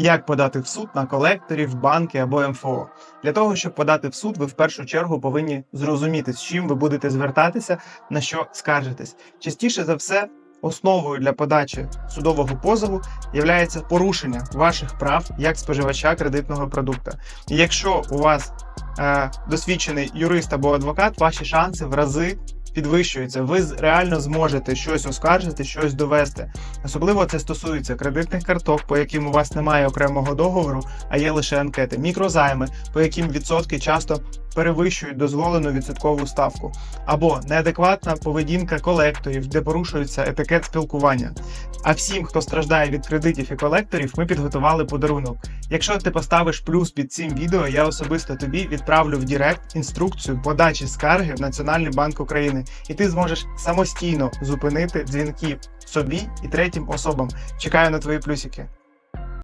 Як подати в суд на колекторів, банки або МФО? Для того, щоб подати в суд, ви в першу чергу повинні зрозуміти, з чим ви будете звертатися, на що скаржитесь. Частіше за все, основою для подачі судового позову є порушення ваших прав як споживача кредитного продукту. І якщо у вас е, досвідчений юрист або адвокат, ваші шанси в рази підвищуються. Ви реально зможете щось оскаржити, щось довести. Особливо це стосується кредитних карток, по яким у вас немає окремого договору, а є лише анкети, мікрозайми, по яким відсотки часто перевищують дозволену відсоткову ставку, або неадекватна поведінка колекторів, де порушується етикет спілкування. А всім, хто страждає від кредитів і колекторів, ми підготували подарунок. Якщо ти поставиш плюс під цим відео, я особисто тобі відправлю в Директ інструкцію подачі скарги в Національний банк України, і ти зможеш самостійно зупинити дзвінки собі і третім особам. Чекаю на твої плюсики.